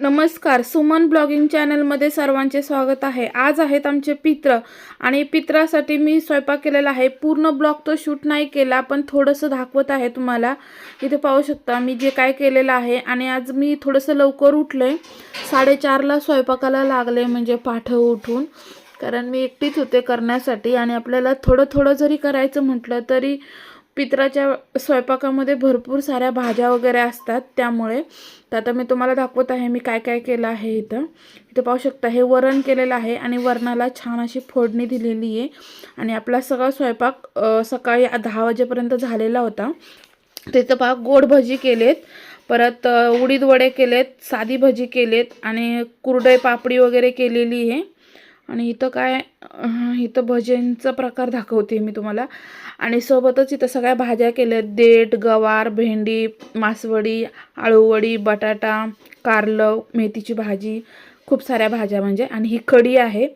नमस्कार सुमन ब्लॉगिंग चॅनलमध्ये सर्वांचे स्वागत आहे. आज आहेत आमचे पित्र आणि पित्रासाठी मी स्वयंपाक केलेला आहे. पूर्ण ब्लॉग तो शूट नाही केला पण थोडंसं दाखवत आहे तुम्हाला. इथे पाहू शकता मी जे काय केलेलं आहे आणि आज मी थोडंसं लवकर उठले साडेचारला स्वयंपाकाला लागले म्हणजे पाठ उठून. कारण मी एकटीच होते करण्यासाठी आणि आपल्याला थोडं थोडं जरी करायचं म्हटलं तरी पित्राच्या स्वयंपाकामध्ये भरपूर साऱ्या भाज्या वगैरे असतात त्यामुळे. तर आता मी तुम्हाला दाखवत आहे मी काय काय केलं आहे इथं. इथं पाहू शकता हे वरण केलेलं आहे आणि वरणाला छान अशी फोडणी दिलेली आहे. आणि आपला सगळा स्वयंपाक सकाळी दहा वाजेपर्यंत झालेला होता. तिथं पहा गोड भजी केलेत. परत उडीद वडे केलेत साधी भजी केलेत आणि कुरडई पापडी वगैरे केलेली आहे. आणि इथं काय इथं भजेंचा प्रकार दाखवते मी तुम्हाला. आणि सोबतच इथं सगळ्या भाज्या केल्या. देठ गवार भेंडी मासवडी आळूवडी बटाटा कारलं मेथीची भाजी खूप साऱ्या भाज्या म्हणजे. आणि ही कढी आहे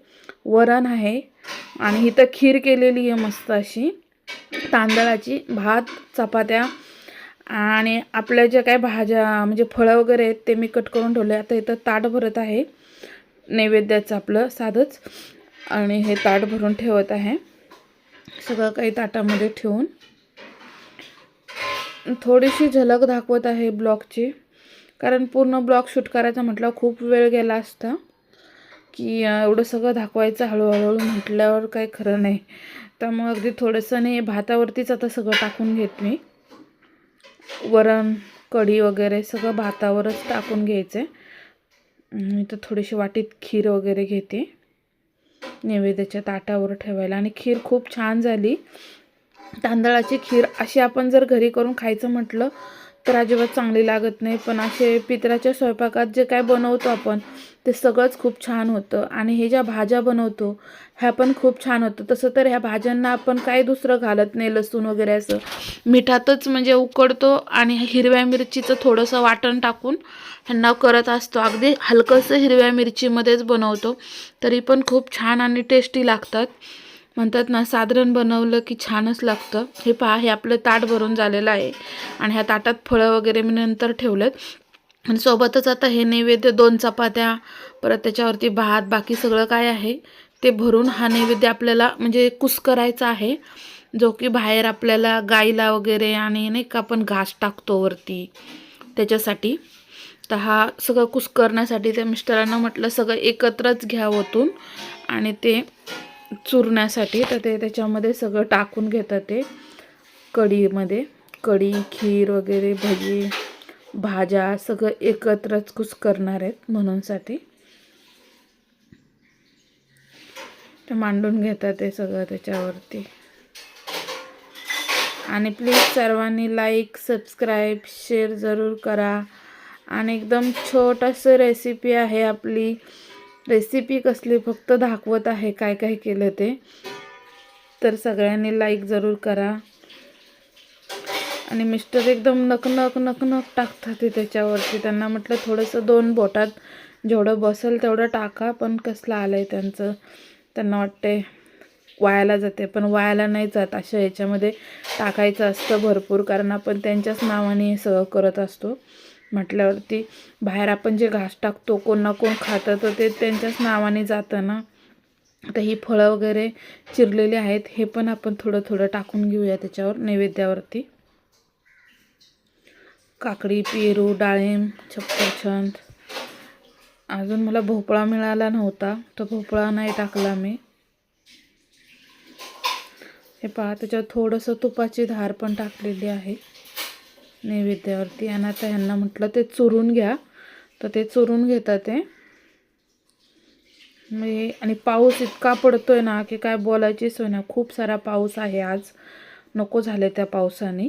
वरण आहे. आणि इथं खीर केलेली आहे मस्त अशी. तांदळाची भात चपात्या. आणि आपल्या ज्या काय भाज्या म्हणजे फळं वगैरे आहेत ते मी कट करून ठेवले. आता इथं ताट भरत आहे. नैवेद्याचं आपलं साधंच. आणि हे ताट भरून ठेवत आहे. सगळं काही ताटामध्ये ठेवून. थोडीशी झलक दाखवत आहे ब्लॉगची कारण पूर्ण ब्लॉग शूट करायचा म्हटलं खूप वेळ गेला असता. की एवढं सगळं दाखवायचं हळूहळू म्हटल्यावर काही खरं नाही. त्यामुळे अगदी थोडंसं नाही भातावरतीच आता सगळं टाकून घेत मी. वरण कढी वगैरे सगळं भातावरच टाकून घ्यायचं. आहे इथं थोडीशी वाटीत खीर वगैरे घेते. नैवेद्याच्या ताटावर ठेवायला. आणि खीर खूप छान झाली. तांदळाची खीर अशी आपण जर घरी करून खायचं म्हटलं तर अजिबात चांगली लागत नाही. पण असे पित्राच्या स्वयंपाकात जे काय बनवतो आपण ते सगळंच खूप छान होतं. आणि हे ज्या भाज्या बनवतो ह्या पण खूप छान होतं. तसं तर ह्या भाज्यांना आपण काही दुसरं घालत नाही लसूण वगैरे असं. मिठातच म्हणजे उकडतो आणि हिरव्या मिरचीचं थोडंसं वाटण टाकून ह्यांना करत असतो. अगदी हलकंसं हिरव्या मिरचीमध्येच बनवतो. तरी पण खूप छान आणि टेस्टी लागतात. म्हणतात ना साधारण बनवलं की छानच लागतं. हे पहा हे आपलं ताट भरून झालेलं आहे. आणि ह्या ताटात फळं वगैरे मी नंतर ठेवलेत. आणि सोबतच आता हे नैवेद्य दोन चपात्या परत त्याच्यावरती भात बाकी सगळं काय आहे ते भरून हा नैवेद्य आपल्याला म्हणजे कुस करायचा आहे. जो की बाहेर आपल्याला गाईला वगैरे आणि नाही का आपण घास टाकतो वरती त्याच्यासाठी. तर हा सगळं कुस करण्यासाठी त्या मिस्टरांना म्हटलं सगळं एकत्रच घ्या ओतून आणि ते चुरण्यासाठी तर ते त्याच्यामध्ये सगळं टाकून घेतात ते कढीमध्ये. कढी खीर वगैरे भजी भाज्या सगळं एकत्रच कुस करणार आहेत म्हणूनसाठी ते मांडून घेतात ते सगळं त्याच्यावरती. आणि प्लीज सर्वांनी लाईक सबस्क्राईब शेअर जरूर करा. आणि एकदम छोटंसं रेसिपी आहे आपली. रेसिपी कसली फक्त दाखवत आहे काय काय केलं ते. तर सगळ्यांनी लाईक जरूर करा. आणि मिस्टर एकदम नक नक टाकतात ते त्याच्यावरती. त्यांना म्हटलं थोडंसं दोन बोटात जेवढं बसेल तेवढं टाका पण कसलं आलं आहे त्यांचं. त्यांना वाटते वायाला जाते पण वायाला नाही जात. अशा याच्यामध्ये टाकायचं असतं भरपूर कारण आपण त्यांच्याच नावाने सगळं करत असतो. म्हटल्यावरती बाहेर आपण जे घास टाकतो कोण ना कोण खातं तर ते त्यांच्याच नावाने जातं ना. आता ही फळं वगैरे चिरलेली आहेत हे पण आपण थोडं थोडं टाकून घेऊया त्याच्यावर नैवेद्यावरती. काकडी पेरू डाळिंब छप्परछंद अजून मला भोपळा मिळाला नव्हता तर भोपळा नाही टाकला मी. हे पहा त्याच्यावर थोडंसं तुपाची धार पण टाकलेली आहे. नैवेद्यावरती. आणि आता ह्यांना म्हटलं ते चुरून घ्या. तर ते चुरून घेतात ते. म्हणजे आणि पाऊस इतका पडतोय ना की काय बोलायचीच सोय ना खूप सारा पाऊस आहे आज. नको झाले त्या पावसाने.